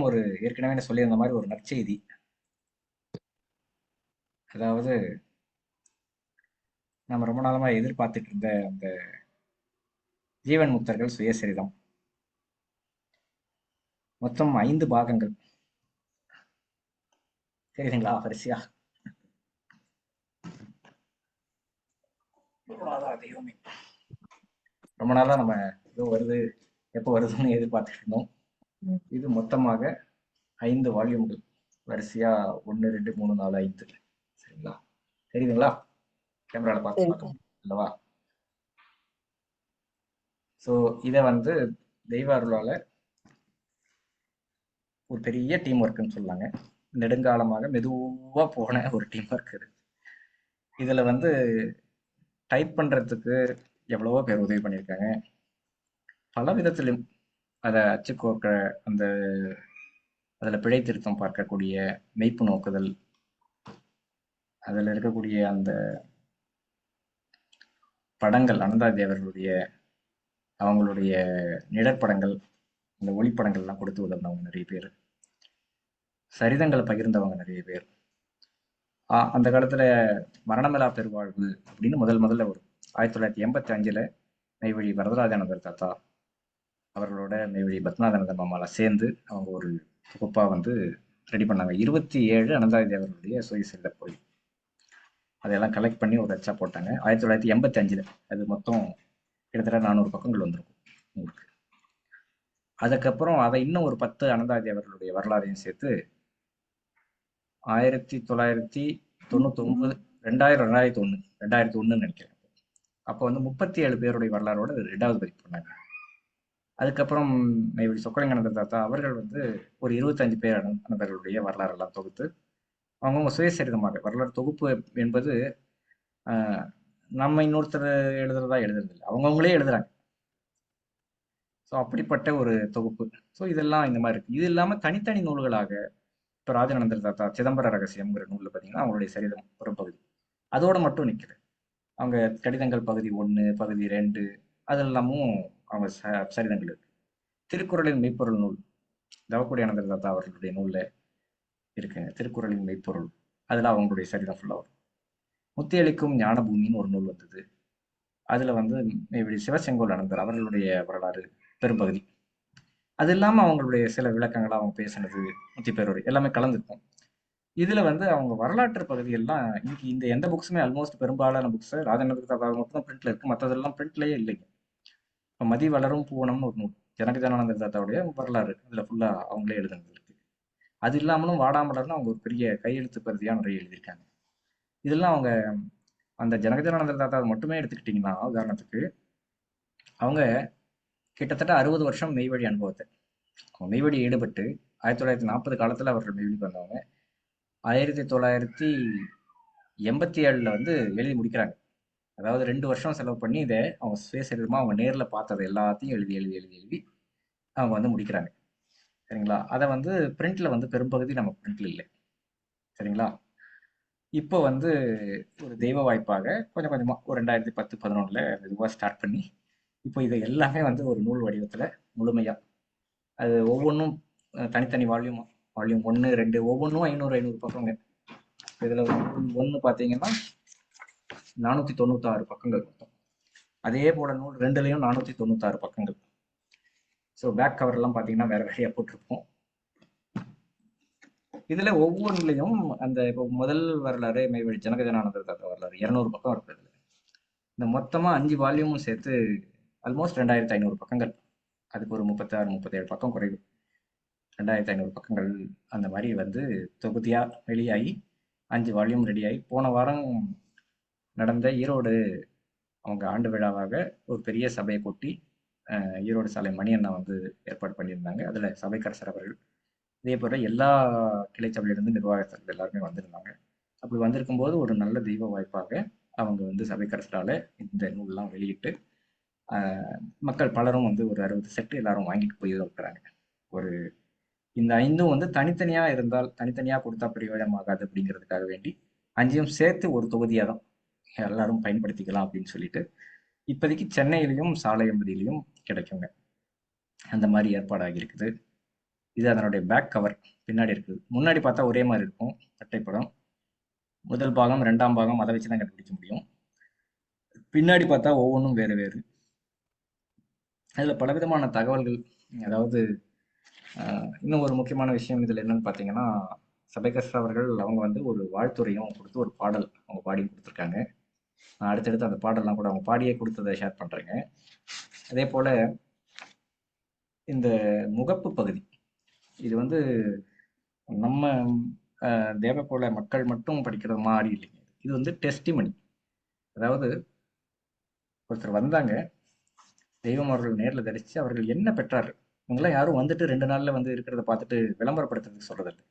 ஒரு ஏற்கனவே சொல்லியிருந்த மாதிரி ஒரு நற்செய்தி. அதாவது நம்ம ரொம்ப நாளமா எதிர்பார்த்துட்டு இருந்த அந்த ஜீவன் முக்தர்கள் சுயசரிதம் மொத்தம் ஐந்து பாகங்கள். சரிங்களா வரிசையா? ரொம்ப நாளா நம்ம ஏதோ வருது எப்போ வருதுன்னு எதிர்பார்த்துட்டு இருந்தோம். இது மொத்தமாக ஐந்து வால்யூம்கள். வரிசையா ஒன்று ரெண்டு மூணு நாலு ஐந்து. சரிங்களா? தெரியுதுங்களா? கேமரால பார்த்து பார்க்கணும். அல்லவா? ஸோ இதை வந்து தெய்வ அருளால ஒரு பெரிய டீம் ஒர்க்குன்னு சொல்லாங்க. நெடுங்காலமாக மெதுவாக போன ஒரு டீம் ஒர்க் இது. இதில் வந்து டைப் பண்ணுறதுக்கு எவ்வளவோ பேர் உதவி பண்ணியிருக்காங்க. பல விதத்திலும் அதை அச்சுக்கோக்க அந்த அதில் பிழை திருத்தம் பார்க்கக்கூடிய மெய்ப்பு நோக்குதல் அதில் இருக்கக்கூடிய அந்த படங்கள் அனந்தா தேவர்களுடைய அவங்களுடைய நிழற்படங்கள் இந்த ஒளிப்படங்கள்லாம் கொடுத்து உதவினவங்க நிறைய பேர். சரிதங்களை பகிர்ந்தவங்க நிறைய பேர். அந்த காலத்துல மரணமிலா பெருவாழ்வு அப்படின்னு முதல் முதல்ல ஒரு ஆயிரத்தி தொள்ளாயிரத்தி எண்பத்தி அஞ்சில் நெய்வழி வரதராஜானந்தர் தாத்தா அவர்களோட நெய்வழி பத்மநாதனந்தர் மாமால சேர்ந்து அவங்க ஒரு தொகுப்பா வந்து ரெடி பண்ணாங்க. இருபத்தி ஏழு அனந்தாதி அவர்களுடைய சுயசரித போய் அதையெல்லாம் கலெக்ட் பண்ணி ஒரு அச்சா போட்டாங்க. ஆயிரத்தி தொள்ளாயிரத்தி எண்பத்தி அஞ்சுல அது மொத்தம் கிட்டத்தட்ட நானூறு பக்கங்கள் வந்திருக்கும் உங்களுக்கு. அதுக்கப்புறம் அதை இன்னும் ஒரு பத்து அனந்தாதி அவர்களுடைய வரலாறையும் சேர்த்து ஆயிரத்தி தொள்ளாயிரத்தி தொண்ணூத்தி ஒன்பது ரெண்டாயிரம் ரெண்டாயிரத்தி ஒன்று ரெண்டாயிரத்தி ஒன்றுன்னு நினைக்கிறேன். அப்போ வந்து முப்பத்தி ஏழு பேருடைய வரலாறோட ரெண்டாவது பதிப்பு பண்ணாங்க. அதுக்கப்புறம் இப்படி சொக்கலிங்கானந்த தாத்தா அவர்கள் வந்து ஒரு இருபத்தஞ்சு பேர் அனந்தர்களுடைய வரலாறெல்லாம் தொகுத்து அவங்கவுங்க சுயசரிதமாக வரலாறு தொகுப்பு என்பது நம்ம இன்னொருத்தர் எழுதுறதா எழுதுறதில்லை அவங்கவுங்களே எழுதுறாங்க. ஸோ அப்படிப்பட்ட ஒரு தொகுப்பு. ஸோ இதெல்லாம் இந்த மாதிரி இருக்குது இது இல்லாமல் தனித்தனி நூல்களாக இப்போ ராஜநந்தர் தாத்தா சிதம்பர ரகசியம்ங்கிற நூலில் பார்த்தீங்கன்னா அவங்களுடைய சரிதம் ஒரு பகுதி. அதோட மட்டும் நிற்குது அவங்க கடிதங்கள் பகுதி ஒன்று பகுதி ரெண்டு அதெல்லாமும் அவங்க ச சரிதங்கள் இருக்கு. திருக்குறளின் மெய்ப்பொருள் நூல் தவக்குடி அனந்தர் தாத்தா அவர்களுடைய நூலில் இருக்குங்க. திருக்குறளின் மெய்ப்பொருள். அதில் அவங்களுடைய சரிதம் ஃபுல்லாக வரும். முத்தியளிக்கும் ஞானபூமின்னு ஒரு நூல் வந்தது. அதில் வந்து இப்படி சிவசெங்கோல் அனந்தர் அவர்களுடைய வரலாறு பெரும்பகுதி. அது இல்லாமல் அவங்களுடைய சில விளக்கங்களை அவங்க பேசினது முத்தி பேரோடு எல்லாமே கலந்துருக்கும். இதில் வந்து அவங்க வரலாற்று பகுதியெல்லாம் இன்னைக்கு இந்த எந்த புக்ஸுமே ஆல்மோஸ்ட் பெரும்பாலான புக்ஸ் ராஜநந்தர் தாத்தா மட்டும் தான் பிரிண்ட்ல இருக்கு. மற்றதெல்லாம் பிரிண்ட்லேயே இல்லைங்க. மதி வளரும் பூவனம்னு ஒரு நூல். ஜனக ஜனானந்தர் தாத்தாவுடைய வரலாறு. அதில் ஃபுல்லாக அவங்களே எழுதுனதுக்கு அது இல்லாமலும் வாடாமலர்னு அவங்க ஒரு பெரிய கையெழுத்து பிரதியாக நிறைய எழுதியிருக்காங்க. இதெல்லாம் அவங்க அந்த ஜனகஜனானந்தர் தாத்தா மட்டுமே எடுத்துக்கிட்டிங்கன்னா உதாரணத்துக்கு அவங்க கிட்டத்தட்ட அறுபது வருஷம் மெய்வழி அனுபவத்தை. மெய்வழி ஈடுபட்டு ஆயிரத்தி தொள்ளாயிரத்தி நாற்பது காலத்தில் அவர்கள் மெய்வழிக்கு வந்தவங்க. ஆயிரத்தி தொள்ளாயிரத்தி எண்பத்தி ஏழில் வந்து எழுதி முடிக்கிறாங்க. அதாவது ரெண்டு வருஷம் செலவு பண்ணி இதை அவங்க சுயசரிதமாக அவங்க நேரில் பார்த்ததை எல்லாத்தையும் எழுதி எழுதி எழுதி எழுதி அவங்க வந்து முடிக்கிறாங்க. சரிங்களா? அதை வந்து பிரிண்ட்ல வந்து பெரும்பகுதி நம்ம பிரிண்ட்ல இல்லை. சரிங்களா? இப்போ வந்து ஒரு தெய்வ வாய்ப்பாக கொஞ்சம் கொஞ்சமாக ஒரு ரெண்டாயிரத்தி பத்து பதினொன்றில் இதுவாக ஸ்டார்ட் பண்ணி இப்போ இது எல்லாமே வந்து ஒரு நூல் வடிவத்தில் முழுமையாக அது ஒவ்வொன்றும் தனித்தனி வால்யூம் வால்யூம் ஒன்று ரெண்டு ஒவ்வொன்றும் ஐநூறு ஐநூறு பக்கங்க. இதில் ஒன்று பார்த்தீங்கன்னா நானூற்றி தொண்ணூத்தாறு பக்கங்கள் மொத்தம். அதே போல நூல் ரெண்டுலேயும் நானூற்றி தொண்ணூத்தாறு பக்கங்கள். ஸோ பேக் கவர்லாம் பார்த்தீங்கன்னா வேற வேறையாக போட்டிருப்போம். இதுல ஒவ்வொன்றுலையும் அந்த இப்போ முதல் வரலாறு மெய்வழி ஜனகஜனானந்தர் தாத்தா வரலாறு இரநூறு பக்கம் இருக்கு இதுல. இந்த மொத்தமா அஞ்சு வால்யூமும் சேர்த்து ஆல்மோஸ்ட் ரெண்டாயிரத்தி ஐநூறு பக்கங்கள். அதுக்கு ஒரு முப்பத்தாறு முப்பத்தேழு பக்கம் குறைவு. ரெண்டாயிரத்தி ஐநூறு பக்கங்கள் அந்த மாதிரி வந்து தொகுதியா வெளியாகி அஞ்சு வால்யூம் ரெடியாகி போன வாரம் நடந்த ஈரோடு அவங்க ஆண்டு விழாவாக ஒரு பெரிய சபையை கூட்டி ஈரோடு சாலை மணி அண்ணா வந்து ஏற்பாடு பண்ணியிருந்தாங்க. அதில் சபைக்கரசர் அவர்கள் இதே போல் எல்லா கிளை சபையிலிருந்து நிர்வாகத்தர்கள் எல்லாருமே வந்திருந்தாங்க. அப்படி வந்திருக்கும் போது ஒரு நல்ல தெய்வ வாய்ப்பாக அவங்க வந்து சபைக்கரசரால் இந்த நூல்லாம் வெளியிட்டு மக்கள் பலரும் வந்து ஒரு அறுபது செட்டு எல்லாரும் வாங்கிட்டு போய் இருக்கிறாங்க ஒரு இந்த ஐந்தும் வந்து தனித்தனியாக இருந்தால் தனித்தனியாக கொடுத்தா பிரயோஜனமாகாது அப்படிங்கிறதுக்காக வேண்டி அஞ்சையும் சேர்த்து ஒரு தொகுதியாக தான் எல்லாரும் பயன்படுத்திக்கலாம் அப்படின்னு சொல்லிட்டு இப்போதைக்கு சென்னையிலையும் சாலையம்பதியிலையும் கிடைக்குங்க. அந்த மாதிரி ஏற்பாடாகி இருக்குது. இது அதனுடைய பேக் கவர் பின்னாடி இருக்குது. முன்னாடி பார்த்தா ஒரே மாதிரி இருக்கும். அட்டைப்படம் முதல் பாகம் ரெண்டாம் பாகம் அதை வச்சு தான் கண்டுபிடிக்க முடியும். பின்னாடி பார்த்தா ஒவ்வொன்றும் வேறு வேறு. அதில் பலவிதமான தகவல்கள் அதாவது இன்னும் ஒரு முக்கியமான விஷயம் இதில் என்னன்னு பார்த்தீங்கன்னா சபைகஸ்ரா அவர்கள் அவங்க வந்து ஒரு வாழ்த்துறையும் கொடுத்து ஒரு பாடல் அவங்க பாடி கொடுத்துருக்காங்க. நான் அடுத்தடுத்து அந்த பாடலாம் கூட அவங்க பாடியே கொடுத்ததை ஷேர் பண்ணுறேங்க அதே போல் இந்த முகப்பு பகுதி இது வந்து நம்ம ஆஹ், தேவ மக்கள் மட்டும் படிக்கிறது மாதிரி இல்லைங்க. இது வந்து டெஸ்டிமனி அதாவது ஒருத்தர் வந்தாங்க தெய்வம் அவர்கள் நேரில் தரிச்சு அவர்கள் என்ன பெற்றார் இவங்கெல்லாம் யாரும் வந்துட்டு ரெண்டு நாள்ல வந்து இருக்கிறத பார்த்துட்டு விளம்பரப்படுத்துறதுக்கு சொல்றதில்லை.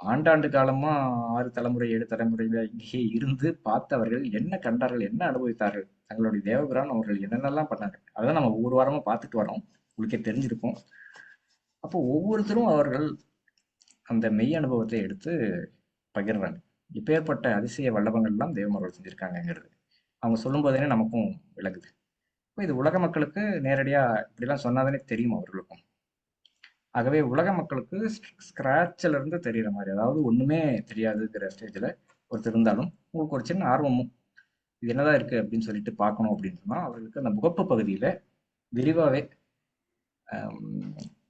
ஆண்டாண்டு காலமா ஆறு தலைமுறை ஏழு தலைமுறையில இங்கேயே இருந்து பார்த்தவர்கள் என்ன கண்டார்கள் என்ன அனுபவித்தார்கள் தங்களுடைய தேவபுரான் அவர்கள் என்னென்னலாம் பண்ணாங்க அதான் நம்ம ஒவ்வொரு வாரமா பார்த்துட்டு வரோம். உங்களுக்கே தெரிஞ்சிருக்கும். அப்போ ஒவ்வொருத்தரும் அவர்கள் அந்த மெய் அனுபவத்தை எடுத்து பகிர்றாங்க. இப்பேற்பட்ட அதிசய வல்லபங்கள்லாம் தேவமர்கள் செஞ்சிருக்காங்கங்கிறது. அவங்க சொல்லும் போதே நமக்கும் விளங்குது இப்போ இது உலக மக்களுக்கு நேரடியாக இப்படிலாம் சொன்னாதானே தெரியும் அவர்களுக்கும். ஆகவே உலக மக்களுக்கு ஸ்கிராட்சில் இருந்து தெரியுற மாதிரி அதாவது ஒன்றுமே தெரியாதுங்கிற ஸ்டேஜில் ஒருத்தர் இருந்தாலும் உங்களுக்கு ஒரு சின்ன ஆர்வமும் இது என்னதான் இருக்குது அப்படின்னு சொல்லிட்டு பார்க்கணும் அப்படின்னு சொன்னால் அவர்களுக்கு அந்த முகப்பு பகுதியில் விரிவாகவே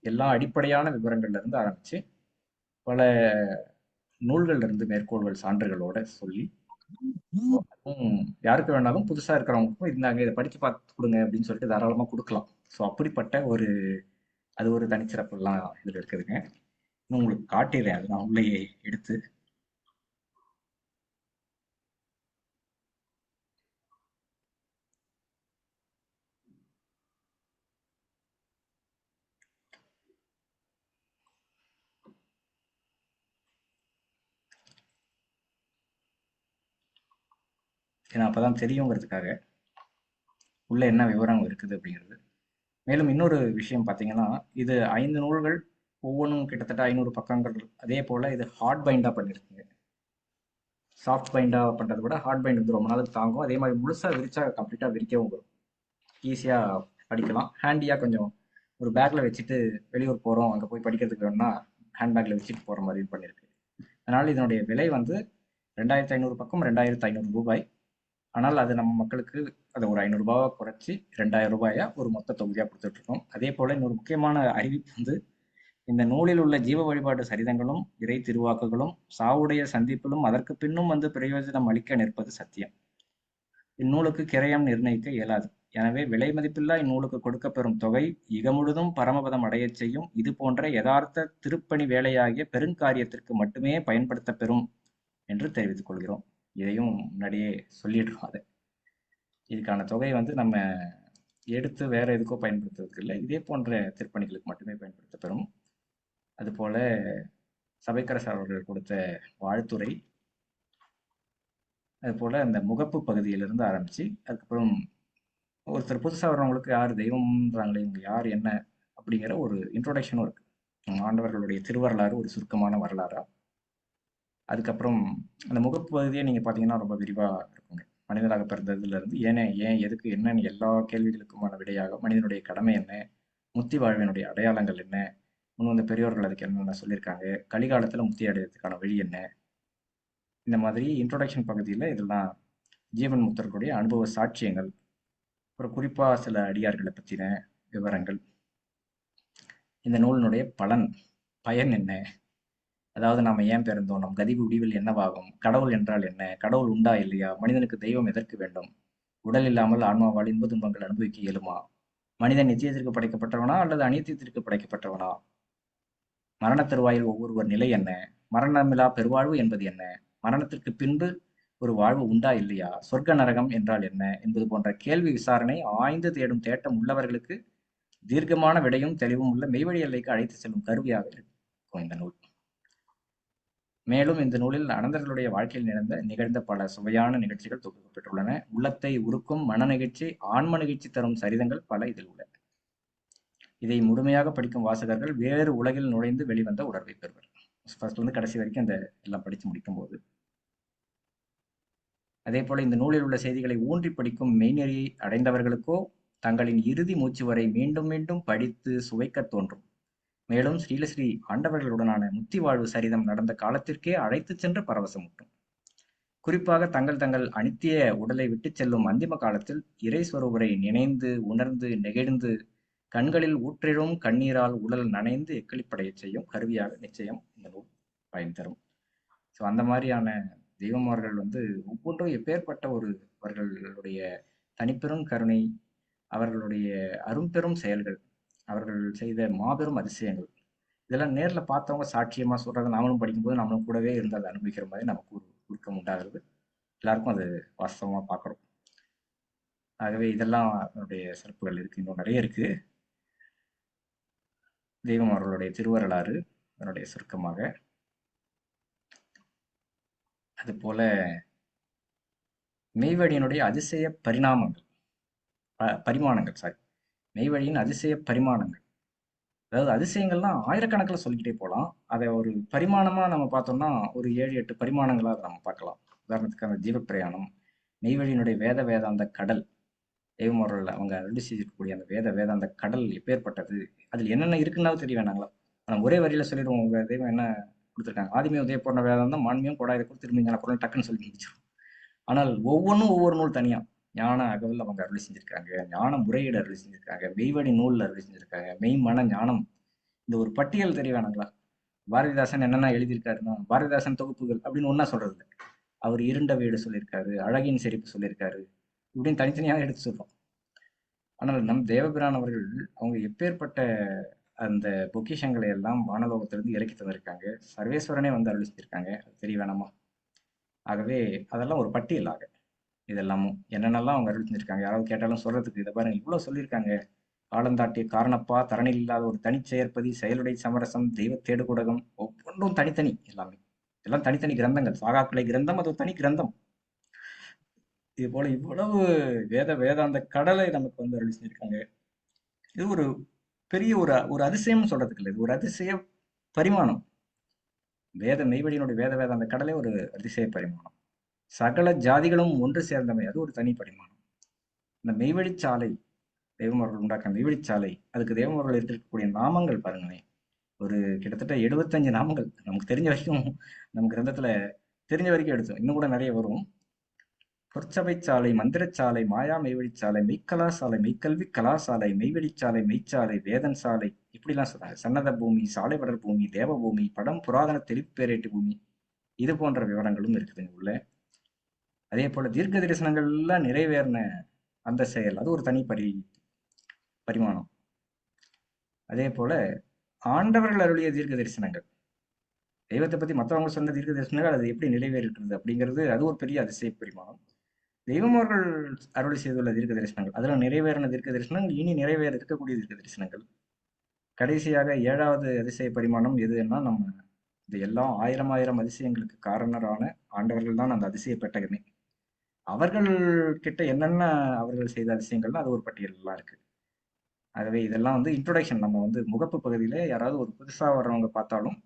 எல்லா அடிப்படையான விவரங்கள்லேருந்து ஆரம்பித்து பல நூல்கள்லேருந்து மேற்கோள்கள் சான்றுகளோட சொல்லி யாருக்கு வேணாலும் புதுசாக இருக்கிறவங்களுக்கும் இருந்தாங்க இதை படித்து பார்த்து கொடுங்க அப்படின்னு சொல்லிட்டு தாராளமாக கொடுக்கலாம். ஸோ அப்படிப்பட்ட ஒரு அது ஒரு தனிச்சிறப்புலாம் இதில் இருக்குதுங்க இன்னும் உங்களுக்கு காட்டிடுறேன் அது நான் உள்ளேயே எடுத்து. ஏன்னா அப்பதான் தெரியுங்கிறதுக்காக உள்ள என்ன விவரம் இருக்குது அப்படிங்கிறது. மேலும் இன்னொரு விஷயம் பார்த்தீங்கன்னா இது ஐந்து நூல்கள் ஒவ்வொன்றும் கிட்டத்தட்ட ஐநூறு பக்கங்கள் அதே போல் இது ஹார்ட் பைண்டாக பண்ணியிருக்குங்க சாஃப்ட் பைண்டாக பண்ணுறத விட ஹார்ட் பைண்ட் வந்து ரொம்ப நாளுக்கு தாங்கும். அதே மாதிரி முழுசாக விரிச்சா கம்ப்ளீட்டாக விரிக்கவும் வரும். ஈஸியாக படிக்கலாம். ஹேண்டியாக கொஞ்சம் ஒரு பேக்கில் வச்சுட்டு வெளியூர் போகிறோம் அங்கே போய் படிக்கிறதுக்கு வேணும்னா ஹேண்ட் வச்சுட்டு போகிற மாதிரி பண்ணியிருக்கு அதனால் இதனுடைய விலை வந்து ரெண்டாயிரத்தி ஐநூறு பக்கம் ரெண்டாயிரத்து ஐநூறு ரூபாய். ஆனால் அது நம்ம மக்களுக்கு அதை ஒரு ஐநூறுரூபாவாக குறைச்சி ரெண்டாயிரம் ரூபாயா ஒரு மொத்த தொகுதியாக கொடுத்துட்டு இருக்கோம் அதே போல இன்னொரு முக்கியமான அறிவிப்பு வந்து இந்த நூலில் உள்ள ஜீவ வழிபாடு சரிதங்களும் இறை திருவாக்குகளும் சாவுடைய சந்திப்பிலும் அதற்கு பின்னும் வந்து பிரயோஜனம் அளிக்க நிற்பது சத்தியம். இந்நூலுக்கு கிரயம் நிர்ணயிக்க இயலாது. எனவே விலை மதிப்பில்லா இந்நூலுக்கு கொடுக்கப்பெறும் தொகை இக முழுதும் பரமபதம் அடையச் செய்யும். இது போன்ற யதார்த்த திருப்பணி வேலையாகிய பெருங்காரியத்திற்கு மட்டுமே பயன்படுத்த பெறும் என்று தெரிவித்துக் கொள்கிறோம். இதையும் முன்னாடியே சொல்லிடுறோம் அதை. இதுக்கான தொகை வந்து நம்ம எடுத்து வேற எதுக்கோ பயன்படுத்துறதுக்கு இல்லை. இதே போன்ற திருப்பணிகளுக்கு மட்டுமே பயன்படுத்த பெறும் அதுபோல சபைக்கரசர் அவர்கள் கொடுத்த வாழ்த்துறை அதுபோல அந்த முகப்பு பகுதியிலிருந்து ஆரம்பிச்சு அதுக்கப்புறம் ஒருத்தர் புதுசாக வர்றவங்களுக்கு யார் தெய்வம்ன்றாங்களே இவங்க யார் என்ன அப்படிங்கிற ஒரு இன்ட்ரோடக்ஷனும் இருக்கு. ஆண்டவர்களுடைய திருவரலாறு ஒரு சுருக்கமான வரலாறா. அதுக்கப்புறம் அந்த முகப்பு பகுதியை நீங்க பார்த்தீங்கன்னா ரொம்ப விரிவாக இருக்குங்க. மனிதனாக பிறந்ததுலேருந்து ஏனே ஏன் எதுக்கு என்னன்னு எல்லா கேள்விகளுக்குமான விடையாக மனிதனுடைய கடமை என்ன? முத்தி வாழ்வினுடைய அடையாளங்கள் என்ன? முன் வந்த பெரியோர்கள் அதுக்கு என்னென்ன சொல்லியிருக்காங்க? கலிகாலத்தில் முத்தி அடையிறதுக்கான வழி என்ன? இந்த மாதிரி இன்ட்ரோடக்ஷன் பகுதியில் இதெல்லாம் ஜீவன் முத்தர்களுடைய அனுபவ சாட்சியங்கள். அப்புறம் குறிப்பாக சில அடியார்களை பற்றின விவரங்கள். இந்த நூலினுடைய பலன் பயன் என்ன? அதாவது நாம ஏன் பிறந்தோம்? நம் கதி முடிவில் என்னவாகும்? கடவுள் என்றால் என்ன? கடவுள் உண்டா இல்லையா? மனிதனுக்கு தெய்வம் எதற்கு வேண்டும்? உடல் இல்லாமல் ஆன்மாவால் இன்ப துன்பங்கள் அனுபவிக்க இயலுமா? மனிதன் நிச்சயத்திற்கு படைக்கப்பட்டவனா அல்லது அநித்தியத்திற்கு படைக்கப்பட்டவனா? மரண தருவாயில் ஒவ்வொருவர் நிலை என்ன? மரணமில்லா பெருவாழ்வு என்பது என்ன? மரணத்திற்கு பின்பு ஒரு வாழ்வு உண்டா இல்லையா? சொர்க்க நரகம் என்றால் என்ன? என்பது போன்ற கேள்வி விசாரணை ஆய்ந்து தேடும் தேட்டம் உள்ளவர்களுக்கு தீர்க்கமான விடையும் தெளிவும் உள்ள மெய்வழி எல்லைக்கு அழைத்து செல்லும் கருவியாக இருக்கும் இந்த நூல். மேலும் இந்த நூலில் அனந்தர்களுடைய வாழ்க்கையில் நிகழ்ந்த நிகழ்ந்த பல சுவையான நிகழ்ச்சிகள் தொகுக்கப்பட்டுள்ளன. உள்ளத்தை உருக்கும் மன நிகழ்ச்சி ஆன்ம நிகழ்ச்சி தரும் சரிதங்கள் பல இதில் உள்ளன இதை முழுமையாக படிக்கும் வாசகர்கள் வேறு உலகில் நுழைந்து வெளிவந்த உணர்வை பெறுவர். ஃபர்ஸ்ட் வந்து கடைசி வரைக்கும் இந்த எல்லாம் படித்து முடிக்கும் போது அதே போல இந்த நூலில் உள்ள செய்திகளை ஊன்றி படிக்கும் மெய்நெறியை அடைந்தவர்களுக்கோ தங்களின் இறுதி மூச்சு வரை மீண்டும் மீண்டும் படித்து சுவைக்க தோன்றும். மேலும் ஸ்ரீலஸ்ரீ ஆண்டவர்களுடனான முத்தி வாழ்வு சரிதம் நடந்த காலத்திற்கே அழைத்துச் சென்று பரவசமூட்டும். குறிப்பாக தங்கள் தங்கள் அனித்திய உடலை விட்டுச் செல்லும் அந்திம காலத்தில் இறைஸ்வரூபரை நினைந்து உணர்ந்து நெகிழ்ந்து கண்களில் ஊற்றெழும் கண்ணீரால் உடல் நனைந்து எக்களிப்படையச் செய்யும் கருவியாக நிச்சயம் இந்த நூல் பயன் தரும். ஸோ அந்த மாதிரியான தெய்வமார்கள் வந்து ஒவ்வொன்றும் எப்பேற்பட்ட ஒரு அவர்களுடைய தனிப்பெரும் கருணை அவர்களுடைய அரும்பெரும் செயல்கள் அவர்கள் செய்த மாபெரும் அதிசயங்கள். இதெல்லாம் நேரில் பார்த்தவங்க சாட்சியமாக சொல்கிறத நாமளும் படிக்கும்போது நம்மளும் கூடவே இருந்து அதை அனுபவிக்கிற மாதிரி நமக்கு ஒரு உருக்கம் உண்டாகிறது. எல்லாருக்கும் அது வாஸ்தவமாக பார்க்குறோம். ஆகவே இதெல்லாம் அதனுடைய சிறப்புகள் இருக்கு. இன்னும் நிறைய இருக்கு. தெய்வம் அவர்களுடைய திருவரலாறு அதனுடைய சுருக்கமாக. அதுபோல மெய்வடியினுடைய அதிசய பரிணாமங்கள் ப- பரிமாணங்கள் சாரி மெய்வழியின் அதிசய பரிமாணங்கள். அதாவது அதிசயங்கள்லாம் ஆயிரக்கணக்கில் சொல்லிக்கிட்டே போகலாம். அதை ஒரு பரிமாணமாக நம்ம பார்த்தோம்னா ஒரு ஏழு எட்டு பரிமாணங்களாக அதை நம்ம பார்க்கலாம். உதாரணத்துக்கு அந்த ஜீவப்பிரயாணம் மெய்வழியினுடைய வேத வேதாந்த கடல் தெய்வமோரில் அவங்க ரெண்டு செய்திருக்கக்கூடிய அந்த வேத வேதாந்த கடல் எப்பேற்பட்டது அதில் என்னென்ன இருக்குன்னாலும் தெரிய வேணாங்களா? ஆனால் ஒரே வரியில் சொல்லிடுவோம் உங்க தெய்வம் என்ன கொடுத்துருக்காங்க? ஆதிமே உதய போன்ற வேதம் தான் மான்மியம் கோடாயுத கொடுத்து திரும்பி டக்குன்னு சொல்லி முடிச்சிடும் ஆனால் ஒவ்வொன்றும் ஒவ்வொரு நூல் தனியாக ஞான அகவில் அவங்க அருளி செஞ்சிருக்காங்க. ஞான முறையீடு அருளி செஞ்சிருக்காங்க. மெய்வழி நூலில் அருளி செஞ்சிருக்காங்க. மெய் மன ஞானம். இந்த ஒரு பட்டியல் தெரிய வேணாங்களா பாரதிதாசன் என்னென்ன எழுதியிருக்காருன்னா பாரதிதாசன் தொகுப்புகள் அப்படின்னு ஒன்றா சொல்றது இல்லை அவர் இருண்ட வீடு சொல்லியிருக்காரு அழகின் செறிப்பு சொல்லியிருக்காரு இப்படின்னு தனித்தனியாக எடுத்து சொல்றோம். ஆனால் நம் தேவபிரான் அவர்கள் அவங்க எப்பேற்பட்ட அந்த பொக்கிஷங்களை எல்லாம் வானலோகத்திலிருந்து இறக்கி தந்திருக்காங்க. சர்வேஸ்வரனே வந்து அருளி செஞ்சிருக்காங்க. அது தெரிய வேணாமா? ஆகவே அதெல்லாம் ஒரு பட்டியலாக. இதெல்லாமும். என்னென்னலாம் அவங்க அருள் செஞ்சிருக்காங்க யாராவது கேட்டாலும் சொல்றதுக்கு இதை பாருங்க. இவ்வளவு சொல்லியிருக்காங்க. காலந்தாட்டிய காரணப்பா தரணில் இல்லாத ஒரு தனிச்செயற்பதி செயலுடை சமரசம் தெய்வ தேடுகுடகம் ஒவ்வொன்றும் தனித்தனி எல்லாமே. எல்லாம் தனித்தனி கிரந்தங்கள். சாகாக்கிளை கிரந்தம் அது ஒரு தனி கிரந்தம். இது போல இவ்வளவு வேத வேதாந்த கடலை நமக்கு வந்து அருள் செஞ்சிருக்காங்க இது ஒரு பெரிய ஒரு ஒரு அதிசயம்னு சொல்றதுக்கு இல்லை. இது ஒரு அதிசய பரிமாணம். வேத மெய்வழியினுடைய வேத வேதாந்த கடலே ஒரு அதிசய பரிமாணம். சகல ஜாதிகளும் ஒன்று சேர்ந்தவை அது ஒரு தனி பரிமாணம். இந்த மெய்வழிச்சாலை தெய்வமர்கள் உண்டாக்க மெய்வழிச்சாலை அதுக்கு தெய்வமர்கள் இருக்கக்கூடிய நாமங்கள் பாருங்களேன் ஒரு கிட்டத்தட்ட எழுபத்தஞ்சு நாமங்கள். நமக்கு தெரிஞ்ச வரைக்கும் நம்ம கிரந்தத்துல தெரிஞ்ச வரைக்கும் எடுத்தோம். இன்னும் கூட நிறைய வரும். பொற்சபை சாலை மந்திரச்சாலை மாயா மெய்வழிச்சாலை மெய்க்கலா சாலை மெய்க்கல்வி கலாசாலை மெய்வெளிச்சாலை மெய்ச்சாலை வேதன் சாலை இப்படிலாம் சொல்றாங்க. சன்னத பூமி சாலைபடர் பூமி தேவ பூமி படம் புராதன தெளிப்பேரேட்டு பூமி இது போன்ற விவரங்களும் இருக்குதுங்க உள்ள. அதே போல தீர்க்க தரிசனங்கள்லாம் நிறைவேறின அந்த செயல் அது ஒரு தனி பரி பரிமாணம். அதே போல ஆண்டவர்கள் அருளிய தீர்க்க தரிசனங்கள் தெய்வத்தை பத்தி மற்றவங்க சொன்ன தீர்க்க தரிசனங்கள் அது எப்படி நிறைவேறிக்கிறது அப்படிங்கிறது அது ஒரு பெரிய அதிசய பரிமாணம். தெய்வம் அவர்கள் அருளி செய்துள்ள தீர்க்க தரிசனங்கள் அதுல நிறைவேறின தீர்க்க தரிசனங்கள் இனி நிறைவேற இருக்கக்கூடிய தீர்க்க தரிசனங்கள் கடைசியாக ஏழாவது அதிசய பரிமாணம் எதுன்னா நம்ம இது எல்லாம் ஆயிரம் ஆயிரம் அதிசயங்களுக்கு காரணரான ஆண்டவர்கள் தான் அந்த அதிசய பெட்டகமே. அவர்கள் கிட்ட என்னென்ன அவர்கள் செய்த விஷயங்கள்னா அது ஒரு பட்டியல்லாம் இருக்கு. ஆகவே இதெல்லாம் வந்து இன்ட்ரொடக்ஷன் நம்ம வந்து முகப்பு பகுதியில் யாராவது ஒரு புதுசாக வர்றவங்க பார்த்தாலும்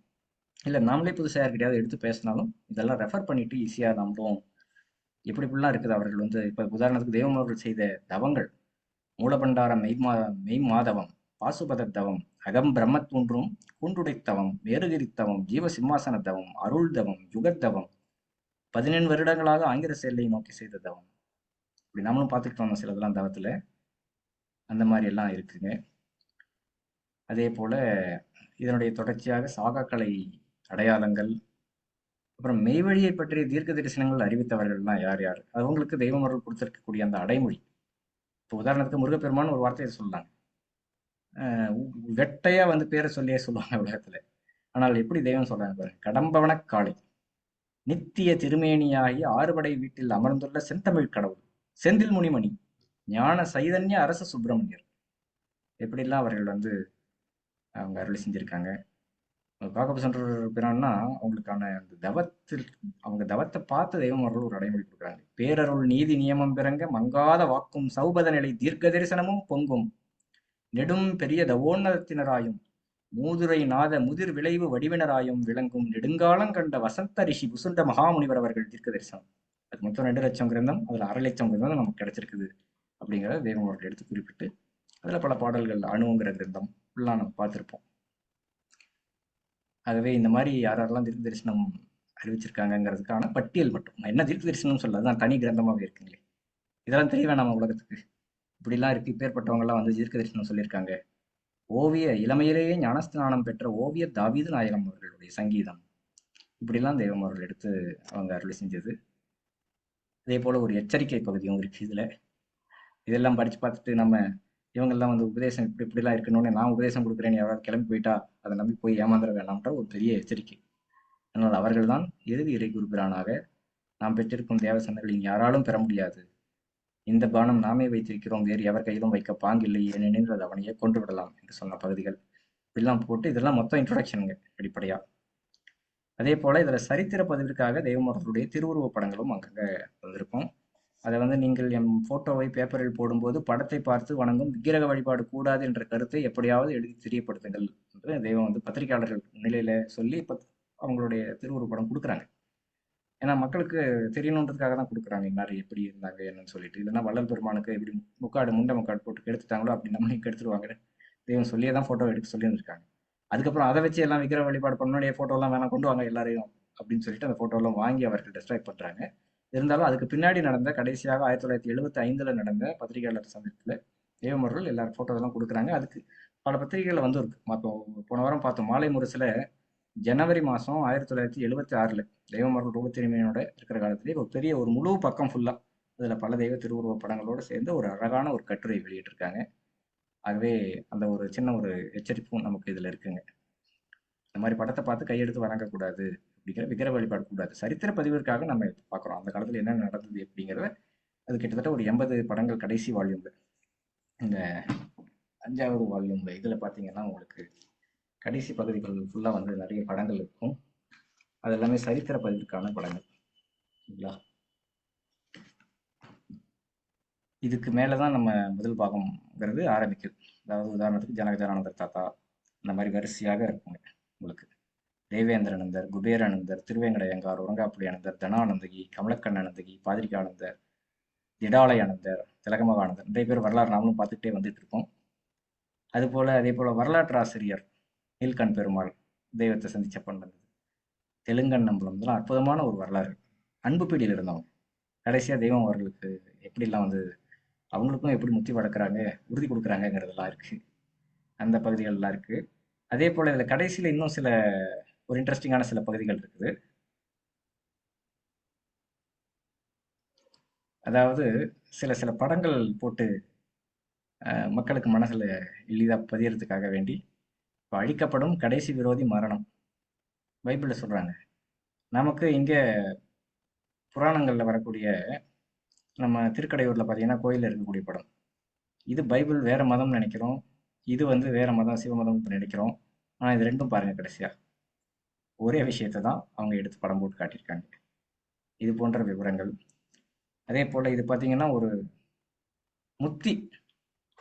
இல்லை நாமளே புதுசாக யார்கிட்டயாவது எடுத்து பேசினாலும் இதெல்லாம் ரெஃபர் பண்ணிட்டு ஈஸியாக நம்புவோம். எப்படி இப்படிலாம் இருக்குது. அவர்கள் வந்து இப்போ உதாரணத்துக்கு தெய்வம் அவர்கள் செய்த தவங்கள். மூலபண்டார மெய்மா மெய் மாதவம் பாசுபத தவம் அகம் பிரம்ம தூன்றும் கூண்டுடை தவம் மேருகிரி தவம் ஜீவ சிம்மாசன தவம் அருள் தவம் யுகத்தவம் பதினெண் வருடங்களாக ஆங்கில செயலை நோக்கி செய்த தவம் இப்படி நாமளும் பார்த்துக்கிட்டு வந்தோம் சிலதெல்லாம் தவத்துல அந்த மாதிரி எல்லாம் இருக்குங்க. அதே போல இதனுடைய தொடர்ச்சியாக சாகாக்கலை அடையாளங்கள் அப்புறம் மெய்வழியை பற்றிய தீர்க்க தரிசனங்கள் அறிவித்தவர்கள்லாம் யார் யார்? அவங்களுக்கு தெய்வம் அவர்கள் கொடுத்திருக்கக்கூடிய அந்த அடைமொழி. இப்போ உதாரணத்துக்கு முருகப்பெருமான் ஒரு வார்த்தையை சொல்லலாம் வெட்டையா வந்து பேரை சொல்லியே சொல்லுவாங்க உலகத்துல. ஆனால் எப்படி தெய்வம் சொல்றாங்க பாருங்க. கடம்பவன காளை. நித்திய திருமேனியாகி ஆறுபடை வீட்டில் அமர்ந்துள்ள செந்தமிழ் கடவுள் செந்தில் முனிமணி ஞான சைதன்ய அரச சுப்பிரமணியர். எப்படிலாம் அவர்கள் வந்து அவங்க அருளி செஞ்சிருக்காங்க? காக்கப்பு சென்ற பிறான்னா அவங்களுக்கான அந்த தவத்தில் அவங்க தவத்தை பார்த்து தெய்வம் அவர்கள் ஒரு அடைமொழி கொடுக்குறாங்க. பேரருள் நீதி நியமம் பிறங்க மங்காத வாக்கும் சௌபத நிலை தீர்க்க தரிசனமும் பொங்கும். நெடும் பெரிய தவோன்னதத்தினராயும் மூதுரை நாத முதிர் விளைவு வடிவினராயும் விளங்கும் நெடுங்காலம் கண்ட வசந்த ரிஷி புசுண்ட மகாமுனிவர் அவர்கள் தீர்க்க தரிசனம் அது மொத்தம் ரெண்டு லட்சம் கிரந்தம் அதுல அரை லட்சம் கிரந்தம் நமக்கு கிடைச்சிருக்குது அப்படிங்கிறத தெய்வம் அவர்கள் எடுத்து குறிப்பிட்டு அதுல பல பாடல்கள் அணுங்கிற கிரந்தம் ஃபுல்லாக நம்ம பார்த்துருப்போம். ஆகவே இந்த மாதிரி யார் யாரெல்லாம் தீர்க்க தரிசனம் அறிவிச்சிருக்காங்கங்கிறதுக்கான பட்டியல் மட்டும். நான் என்ன தீர்க்க தரிசனம் சொல்ல அதுதான் தனி கிரந்தமாகவே இருக்குங்களே. இதெல்லாம் தெரிய நம்ம உலகத்துக்கு? இப்படிலாம் இருக்கு இப்பேற்பட்டவங்கலாம் வந்து தீர்க்க தரிசனம் சொல்லியிருக்காங்க. ஓவிய இளமையிலேயே ஞானஸ்தானம் பெற்ற ஓவிய தாவீது நாயகம் அவர்களுடைய சங்கீதம். இப்படிலாம் தெய்வம் அவர்கள் எடுத்து அவங்க அருள் செஞ்சது. அதே போல ஒரு எச்சரிக்கை பகுதியும் இருக்கு இதுல. இதெல்லாம் படிச்சு பார்த்துட்டு நம்ம இவங்கெல்லாம் வந்து உபதேசம் இப்படி இப்படிலாம் இருக்கணும்னு நான் உபதேசம் கொடுக்குறேன்னு யாராவது கிளம்பி போயிட்டா அதை நம்பி போய் ஏமாந்துட வேண்டாம்ன்ற ஒரு பெரிய எச்சரிக்கை. ஆனால் அவர்கள்தான் இறுதி இறை குருபிரானாக நாம் பெற்றிருக்கும் தேவசந்தர்கள் யாராலும் பெற முடியாது. இந்த பானம் நாமே வைத்திருக்கிறோம் வேறு எவர் கையிலும் வைக்க பாங்கில்லை ஏனெனில் அது அவனையே கொண்டு விடலாம் என்று சொன்ன பகுதிகள். இப்படிலாம் போட்டு இதெல்லாம் மொத்தம் இன்ட்ரொடக்ஷனுங்க அடிப்படையா. அதே போல இதுல சரித்திர பதிவிற்காக தெய்வமரத்துடைய திருவுருவ படங்களும் அங்கங்க வந்திருக்கும். அதை வந்து நீங்கள் என் போட்டோவை பேப்பரில் போடும்போது படத்தை பார்த்து வணங்கும் விக்கிரக வழிபாடு கூடாது என்ற கருத்தை எப்படியாவது எழுதி தெரியப்படுத்துங்கள் என்று தெய்வம் வந்து பத்திரிகையாளர்கள் நிலையில சொல்லி இப்ப அவங்களுடைய திருவுருவ படம் கொடுக்குறாங்க. ஏன்னா மக்களுக்கு தெரியணுன்றதுக்காக தான் கொடுக்குறாங்க. எல்லாரும் எப்படி இருந்தாங்க என்னன்னு சொல்லிட்டு. இல்லைன்னா வள்ளல் பெருமானுக்கு எப்படி முக்காடு முண்டை முக்காடு போட்டு கெடுத்துட்டாங்களோ அப்படி நம்மளையும் கெடுத்துருவாங்க தெய்வம் சொல்லியே தான் ஃபோட்டோ எடுக்க சொல்லியிருந்திருக்காங்க. அதுக்கப்புறம் அதை வச்சு எல்லாம் விக்கிர வழிபாடு பண்ணோடைய ஃபோட்டோலாம் வேணாம் கொண்டு வாங்க எல்லாரையும் அப்படின்னு சொல்லிட்டு அந்த ஃபோட்டோலாம் வாங்கி அவர்கள் டெஸ்ட்ராய் பண்ணுறாங்க இருந்தாலும் அதுக்கு பின்னாடி நடந்த கடைசியாக ஆயிரத்தி தொள்ளாயிரத்தி எழுபத்தி ஐந்தில் நடந்த பத்திரிகையாளர் சந்திப்பில் தேவமர்கள் எல்லாரும் ஃபோட்டோ எல்லாம் கொடுக்குறாங்க. அதுக்கு பல பத்திரிகைகள் வந்து இருக்கு. மற்ற போன வாரம் பார்த்தோம் மாலை முரசில் ஜனவரி மாதம் ஆயிரத்தி தொள்ளாயிரத்தி எழுபத்தி ஆறில் தெய்வமர்கள் ரூபத்திரிமையோட இருக்கிற காலத்திலே ஒரு பெரிய ஒரு முழு பக்கம் ஃபுல்லாக அதில் பல தெய்வ திருவுருவ படங்களோடு சேர்ந்து ஒரு அழகான ஒரு கட்டுரை வெளியிட்டிருக்காங்க. ஆகவே அந்த ஒரு சின்ன ஒரு எச்சரிப்பும் நமக்கு இதில் இருக்குங்க. இந்த மாதிரி படத்தை பார்த்து கையெடுத்து வணங்கக்கூடாது அப்படிங்கிற விக்கிர வழிபாடு கூடாது. சரித்திர பதிவிற்காக நம்ம பார்க்குறோம். அந்த காலத்தில் என்ன நடந்தது அப்படிங்கிறத அது கிட்டத்தட்ட ஒரு எண்பது படங்கள் கடைசி வால்யூமில் இந்த அஞ்சாவது வால்யூமில் இதில் பார்த்தீங்கன்னா உங்களுக்கு கடைசி பகுதிகள் ஃபுல்லாக வந்து நிறைய படங்கள் இருக்கும். அது எல்லாமே சரித்திர பதிவிற்கான படங்கள். சரிங்களா? இதுக்கு மேலே தான் நம்ம முதல் பாகம்ங்கிறது ஆரம்பிக்குது அதாவது உதாரணத்துக்கு ஜனகஜானந்தர் தாத்தா இந்த மாதிரி வரிசையாக இருக்குங்க உங்களுக்கு. தேவேந்திரநந்தர் குபேரானந்தர் திருவேங்கடையங்கார் உரங்காப்புலி ஆனந்தர் தனானந்தகி கமலக்கண்ணனந்தகி பாதிரிகானந்தர் திடாலயானந்தர் திலகமகானந்தர் நிறைய பேர் வரலாறு நாமளும் பார்த்துக்கிட்டே வந்துட்டு இருக்கோம் அதுபோல் அதே போல் வரலாற்று ஆசிரியர் நீல்கண் பெருமாள் தெய்வத்தை சந்திச்ச பண்ணது தெலுங்கன் நம்பலம் இதெல்லாம் அற்புதமான ஒரு வரலாறு. அன்பு பீடியில் இருந்தவங்க கடைசியாக தெய்வம் அவர்களுக்கு எப்படிலாம் வந்து அவங்களுக்கும் எப்படி முத்தி வளர்க்குறாங்க உறுதி கொடுக்குறாங்கங்கிறதெல்லாம் இருக்குது அந்த பகுதிகள்லாம் இருக்குது அதே போல் இதில் கடைசியில் இன்னும் சில ஒரு இன்ட்ரெஸ்டிங்கான சில பகுதிகள் இருக்குது. அதாவது சில சில படங்கள் போட்டு மக்களுக்கு மனசில் எளிதாக பதியறதுக்காக வேண்டி அழிக்கப்படும் கடைசி விரோதி மரணம். பைபிளில் சொல்கிறாங்க நமக்கு இங்கே புராணங்களில் வரக்கூடிய நம்ம திருக்கடையூரில் பார்த்தீங்கன்னா கோயிலில் இருக்கக்கூடிய படம். இது பைபிள் வேறு மதம் நினைக்கிறோம். இது வந்து வேறு மதம் சிவமதம் நினைக்கிறோம். ஆனால் இது ரெண்டும் பாருங்கள் கடைசியாக ஒரே விஷயத்தை தான் அவங்க எடுத்து படம் போட்டு காட்டியிருக்காங்க. இது போன்ற விவரங்கள். அதே போல் இது பார்த்திங்கன்னா ஒரு முத்தி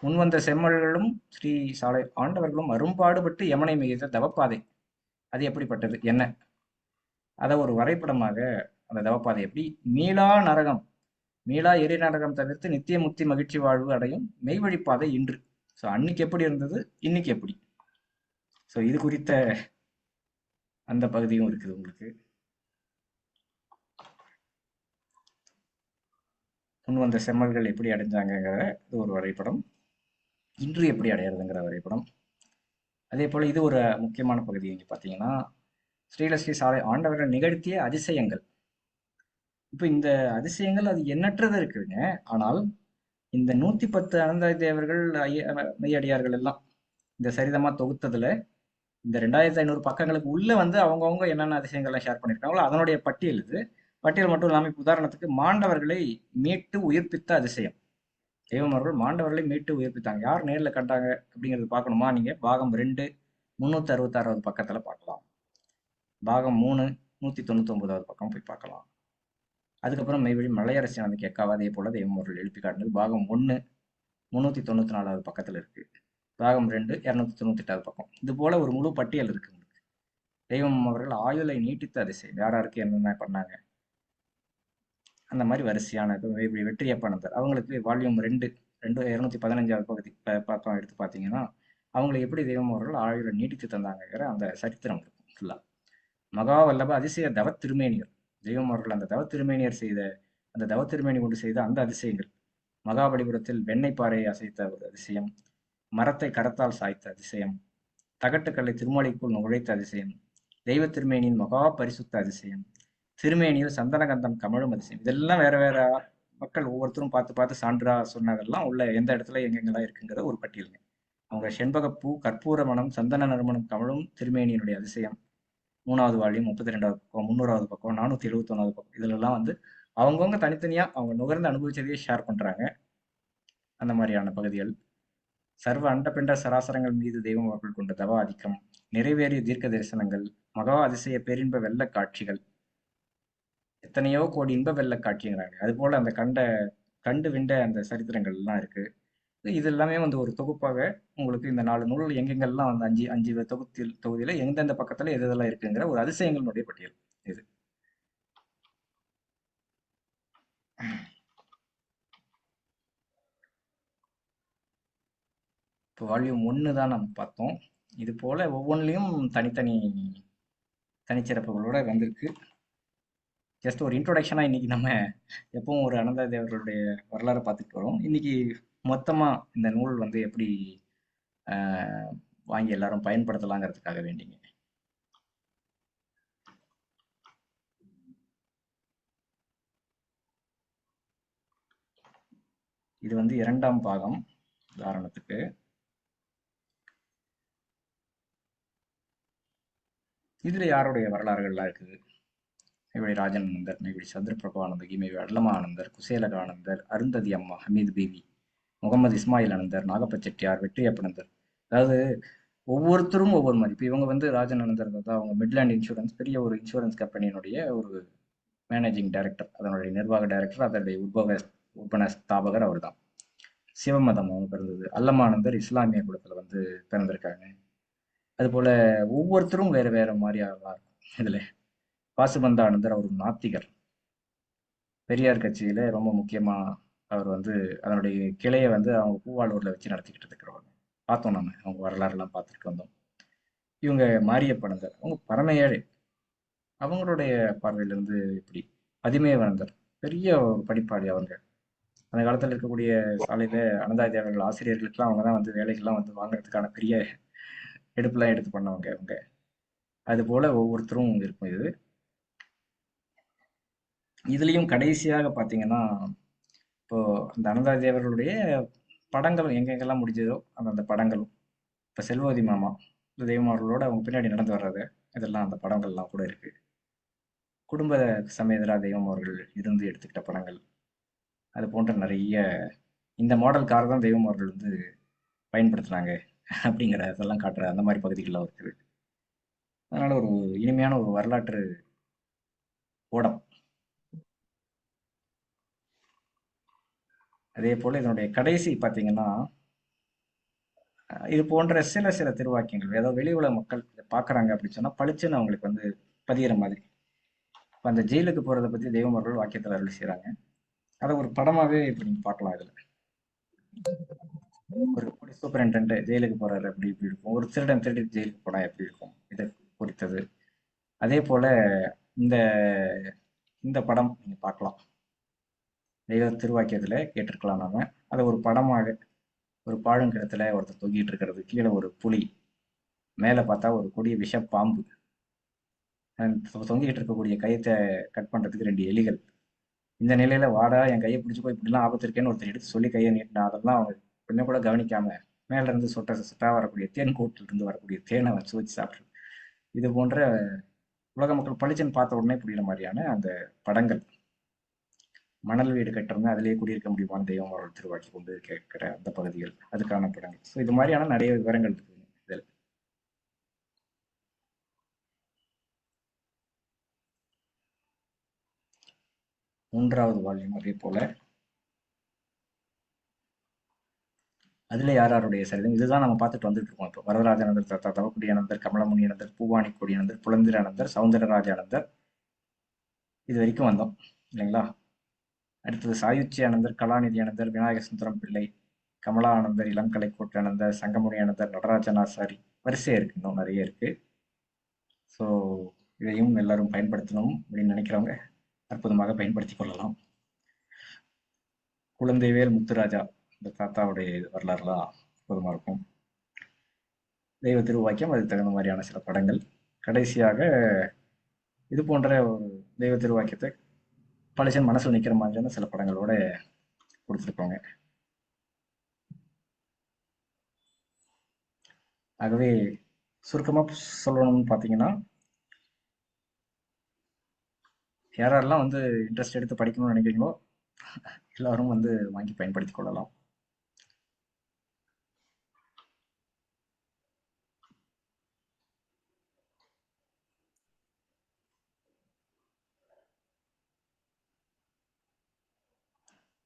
முன்வந்த செம்மல்களும் ஸ்ரீ சாலை ஆண்டவர்களும் அரும்பாடுபட்டு யமனை மிகுந்த தவப்பாதை. அது எப்படிப்பட்டது? என்ன? அதை ஒரு வரைபடமாக அந்த தவப்பாதை எப்படி? மீளா நரகம். மீளா எரி நரகம் தவிர்த்து நித்திய முத்தி மகிழ்ச்சி வாழ்வு அடையும் மெய்வழிப்பாதை இன்று. ஸோ அன்னைக்கு எப்படி இருந்தது? இன்னைக்கு எப்படி? ஸோ இது குறித்த அந்த பகுதியும் இருக்குது உங்களுக்கு. முன் வந்த செம்மல்கள் எப்படி அடைஞ்சாங்கங்கிற ஒரு வரைபடம். இன்று எப்படி அடையிறதுங்கிற வரைபடம். அதே போல் இது ஒரு முக்கியமான பகுதி. இங்கே பார்த்தீங்கன்னா ஸ்ரீலஸ்ரீ சாலை ஆண்டவர்கள் நிகழ்த்திய அதிசயங்கள். இப்போ இந்த அதிசயங்கள் அது எண்ணற்றது இருக்குதுங்க ஆனால் இந்த நூற்றி பத்து அனந்தாய் தேவர்கள் ஐய- மெய்யடியார்கள் எல்லாம் இந்த சரிதமாக தொகுத்ததில் இந்த ரெண்டாயிரத்தி ஐநூறு பக்கங்களுக்கு உள்ளே வந்து அவங்கவுங்க என்னென்ன அதிசயங்கள்லாம் ஷேர் பண்ணியிருக்காங்களோ அதனுடைய பட்டியல் இது. பட்டியல் மட்டும் இல்லாமல் இப்போ உதாரணத்துக்கு மாண்டவர்களை மீட்டு உயிர்ப்பித்த அதிசயம். தெய்வம் அவர்கள் மாண்டவர்களை மீட்டு உயிர்ப்பித்தாங்க. யார் நேரில் கண்டாங்க அப்படிங்கிறது பார்க்கணுமா நீங்கள் பாகம் ரெண்டு முந்நூற்றி அறுபத்தாறாவது பக்கத்தில் பார்க்கலாம். பாகம் மூணு நூற்றி தொண்ணூத்தி ஒன்பதாவது பக்கம் போய் பார்க்கலாம். அதுக்கப்புறம் மெய்வழி மலையரசி அந்த கேட்காவ அதே போல தெய்வம் அவர்கள் எழுப்பி காட்டினது. பாகம் ஒன்று முந்நூற்றி தொண்ணூற்றி நாலாவது பக்கத்தில் இருக்குது பாகம் ரெண்டு இரநூத்தி தொண்ணூற்றி எட்டாவது பக்கம். இது போல் ஒரு முழு பட்டியல் இருக்குது உங்களுக்கு. தெய்வம் அவர்கள் ஆயுளை நீட்டித்து அதிசயம். யார் யாருக்கு என்னென்ன பண்ணாங்க? அந்த மாதிரி வரிசையான இப்படி வெற்றியப்பானந்தர் அவங்களுக்கு வால்யூம் ரெண்டு ரெண்டு இரநூத்தி பதினஞ்சாவது பகுதி பக்கம் எடுத்து பார்த்தீங்கன்னா அவங்களை எப்படி தெய்வம் அவர்கள் ஆயுளை நீட்டித்து தந்தாங்கங்கிற அந்த சரித்திரம் இருக்கும் மகா வல்லபா அதிசய தவ திருமேனியர். தெய்வம் அவர்கள் அந்த தவ திருமேனியர் செய்த அந்த தவ திருமேனி கொண்டு செய்த அந்த அதிசயங்கள். மகாபலிபுரத்தில் வெண்ணெய் பாறையை அசைத்த ஒரு அதிசயம். மரத்தை கரத்தால் சாய்த்த அதிசயம். தகட்டுக்கல்லை திருமலைக்குள் நுழைத்த அதிசயம். தெய்வ திருமேனியின் மகா பரிசுத்த அதிசயம். திருமேனியில் சந்தனகந்தம் கமழும் அதிசயம் இதெல்லாம் வேற வேற மக்கள் ஒவ்வொருத்தரும் பார்த்து பார்த்து சான்றா சொன்னதெல்லாம் உள்ள எந்த இடத்துல எங்கெங்கெல்லாம் இருக்குங்கிற ஒரு பட்டியலுங்க. அவங்க செண்பகப்பூ கற்பூர மனம் சந்தன நறுமணம் கமழும் திருமேனியினுடைய அதிசயம். மூணாவது வால்யூம் முப்பத்தி ரெண்டாவது பக்கம் முந்நூறாவது பக்கம் நானூத்தி எழுபத்தி ஒன்றாவது பக்கம். இதுலலாம் வந்து அவங்கவுங்க தனித்தனியா அவங்க நுகர்ந்து அனுபவிச்சதையே ஷேர் பண்றாங்க. அந்த மாதிரியான பகுதிகள். சர்வ அண்டபிண்ட சராசரங்கள் மீது தெய்வம் அவர்கள் கொண்ட தவ ஆதிக்கம் நிறைவேறிய தீர்க்க தரிசனங்கள் மகா அதிசய பேரின்ப வெள்ள காட்சிகள் எத்தனையோ கோடி இன்ப வெள்ள காட்சிங்கிறாங்க அது போல அந்த கண்ட கண்டு விண்ட அந்த சரித்திரங்கள் எல்லாம் இருக்கு. இது எல்லாமே வந்து ஒரு தொகுப்பாக உங்களுக்கு இந்த நாலு நூல் எங்கெங்கெல்லாம் வந்து அஞ்சு அஞ்சு தொகுத்தில் தொகுதியில எந்தெந்த பக்கத்துல எது எதெல்லாம் இருக்குங்கிற ஒரு அதிசயங்களுடைய பட்டியல் இது. இப்போ வால்யூம் ஒன்று தான் நம்ம பார்த்தோம். இது போல ஒவ்வொன்றிலையும் தனித்தனி தனிச்சிறப்புகளோட வந்திருக்கு. ஜஸ்ட் ஒரு இன்ட்ரோடக்ஷனாக இன்னைக்கு நம்ம எப்பவும் ஒரு அனந்த தேவர்களுடைய வரலாறு பார்த்துட்டு வரோம். இன்னைக்கு மொத்தமாக இந்த நூல் வந்து எப்படி வாங்கி எல்லாரும் பயன்படுத்தலாங்கிறதுக்காக வேண்டிங்க. இது வந்து இரண்டாம் பாகம் உதாரணத்துக்கு. இதுல யாருடைய வரலாறுகள்லாம் இருக்குது? இப்படி ராஜானந்தர் இப்படி சந்திரபிரபானந்தர் கிமேவி அடலமானந்தர் குசேலகானந்தர் அருந்ததி அம்மா ஹமீது பீவி முகமது இஸ்மாயில் அனந்தர் நாகப்பச்செட்டியார் வெற்றியப்பனந்தர். அதாவது ஒவ்வொருத்தரும் ஒவ்வொரு மாதிரி. இப்போ இவங்க வந்து ராஜானந்தர் தான் அவங்க மிட்லேண்ட் இன்சூரன்ஸ் பெரிய ஒரு இன்சூரன்ஸ் கம்பெனியினுடைய ஒரு மேனேஜிங் டைரக்டர் அதனுடைய நிர்வாக டைரக்டர் அதனுடைய உத்பவ உற்பன ஸ்தாபகர் அவர் தான் சிவமதம் அவங்க பிறந்தது. அல்லமானந்தர் இஸ்லாமிய குலத்துல வந்து பிறந்திருக்காங்க. அதுபோல ஒவ்வொருத்தரும் வேறு வேறு மாதிரியாக இருக்கும். இதில் பாசுபந்தானந்தர் அவர் நாத்திகர். பெரியார் கட்சியில ரொம்ப முக்கியமா அவர் வந்து அதனுடைய கிளையை வந்து அவங்க பூவாளூர்ல வச்சு நடத்திக்கிட்டு இருக்கிறவங்க. பார்த்தோம் நம்ம அவங்க வரலாறுலாம் பார்த்துட்டு வந்தோம். இவங்க மாரியப்பனந்தர் அவங்க பரம ஏழை. அவங்களுடைய பார்வையிலிருந்து இப்படி பதிமேவனந்தர் பெரிய படிப்பாளி அவங்க. அந்த காலத்துல இருக்கக்கூடிய சாலையில அனந்தாதி தேவர்கள் ஆசிரியர்களுக்கெல்லாம் அவங்க தான் வந்து வேலைகள்லாம் வந்து வாங்குறதுக்கான பெரிய எடுப்புலாம் எடுத்து பண்ணவங்க அவங்க அது போல ஒவ்வொருத்தரும் இருக்கும் இது. இதுலயும் கடைசியாக பாத்தீங்கன்னா இப்போ அந்த அனந்தாதி தேவர்களுடைய படங்கள் எங்கெங்கெல்லாம் முடிஞ்சதோ அந்த அந்த படங்களும் இப்போ செல்வதி மாமா இந்த தெய்வமார்களோட அவங்க பின்னாடி நடந்து வர்றது இதெல்லாம் அந்த படங்கள்லாம் கூட இருக்கு. குடும்ப சமேதரா தெய்வம் அவர்கள் இருந்து எடுத்துக்கிட்ட படங்கள். அது போன்ற நிறைய இந்த மாடல் கார் தான் தெய்வம் அவர்கள் வந்து பயன்படுத்துனாங்க அப்படிங்கிற இதெல்லாம் காட்டுற அந்த மாதிரி பகுதிகள்லாம் இருக்குது. அதனால ஒரு இனிமையான ஒரு வரலாற்று அதே போல இதனுடைய கடைசி பார்த்தீங்கன்னா இது போன்ற சில சில திருவாக்கியங்கள் ஏதோ வெளி உலக மக்கள் இதை பார்க்குறாங்க அப்படின்னு சொன்னால் பளிச்சுன்னு அவங்களுக்கு வந்து பதிகிற மாதிரி. இப்போ அந்த ஜெயிலுக்கு போகிறத பற்றி தெய்வமர்கள் வாக்கியத்தில் அருள் செய்கிறாங்க அதை ஒரு படமாகவே இப்படி நீங்கள் பார்க்கலாம் இதில். ஒரு போலீஸ் சூப்பரிண்டென்ட் ஜெயிலுக்கு போறாரு அப்படி இப்படி இருக்கும். ஒரு திருடன் திருடி ஜெயிலுக்கு போனா எப்படி இருக்கும்? இதை குறித்தது அதே போல இந்த இந்த படம் நீங்க பார்க்கலாம். தெய்வ திருவாக்கியத்தில் கேட்டிருக்கலாம் நாம. அதை ஒரு படமாக ஒரு பாழுங்கிடத்துல ஒருத்தர் தொங்கிட்டு இருக்கிறது. கீழே ஒரு புலி மேலே பார்த்தா ஒரு கொடிய விஷ பாம்பு அந்த தொங்கிட்டு இருக்கக்கூடிய கயத்தை கட் பண்ணுறதுக்கு ரெண்டு எலிகள். இந்த நிலையில வாடா என் கையை பிடிச்சி போய் இப்படிலாம் ஆபத்து இருக்கேன்னு ஒருத்தர் எடுத்து சொல்லி கையை நீட்டினா அதெல்லாம் அவங்க கொஞ்சம் கூட கவனிக்காம மேல இருந்து சொட்ட சொட்டா வரக்கூடிய தேன் கூட்டில் இருந்து வரக்கூடிய தேனை வச்சு வச்சு சாப்பிட்டு இது போன்ற உலக மக்கள் பளிச்சுன்னு பார்த்த உடனே புரியுற மாதிரியான அந்த படங்கள். மணல் வீடு கட்டுறது அதிலேயே குடியிருக்க முடியுமான தெய்வம் அவர்கள் திருவாக்கி கொண்டு கேட்கிற அந்த பகுதிகள் அதுக்கான படங்கள். ஸோ இது மாதிரியான நிறைய விவரங்கள் இருக்கு இதில். மூன்றாவது வால்யூம் அதே போல. அதுல யார் யாருடைய சரிதம்? இதுதான் நம்ம பார்த்துட்டு வந்துட்டு இருக்கோம் இப்போ. வரதராஜானந்தர் தாத்தா தவக்குடியானந்தர் கமலமுனியானந்தர் பூவாணி கொடியானந்தர் புலந்திரானந்தர் சவுந்தரராஜானந்தர் இது வரைக்கும் வந்தோம். இல்லைங்களா? அடுத்தது சாயுச்சியானந்தர் கலாநிதியானந்தர் விநாயக சுந்தரம் பிள்ளை கமலா ஆனந்தர் இளங்கலை கோட்டானந்தர் சங்கமுனி ஆனந்தர் நடராஜன் ஆசாரி வரிசையாக இருக்கு இன்னும் நிறைய இருக்கு. ஸோ இதையும் எல்லாரும் பயன்படுத்தணும் அப்படின்னு நினைக்கிறவங்க அற்புதமாக பயன்படுத்தி கொள்ளலாம். குழந்தைவேல் முத்துராஜா இந்த தாத்தாவுடைய வரலாறுலாம் அற்புதமாக இருக்கும். தெய்வ திருவாக்கியம் அதுக்கு தகுந்த மாதிரியான சில படங்கள். கடைசியாக இது போன்ற ஒரு தெய்வ திருவாக்கியத்தை பழிச்சன் மனசில் நிற்கிற மாதிரியான சில படங்களோட கொடுத்துருக்கோங்க ஆகவே சுருக்கமாக சொல்லணும்னு பார்த்தீங்கன்னா யாரெல்லாம் வந்து இன்ட்ரெஸ்ட் எடுத்து படிக்கணும்னு நினைக்கிறீங்களோ எல்லாரும் வந்து வாங்கி பயன்படுத்தி கொள்ளலாம்.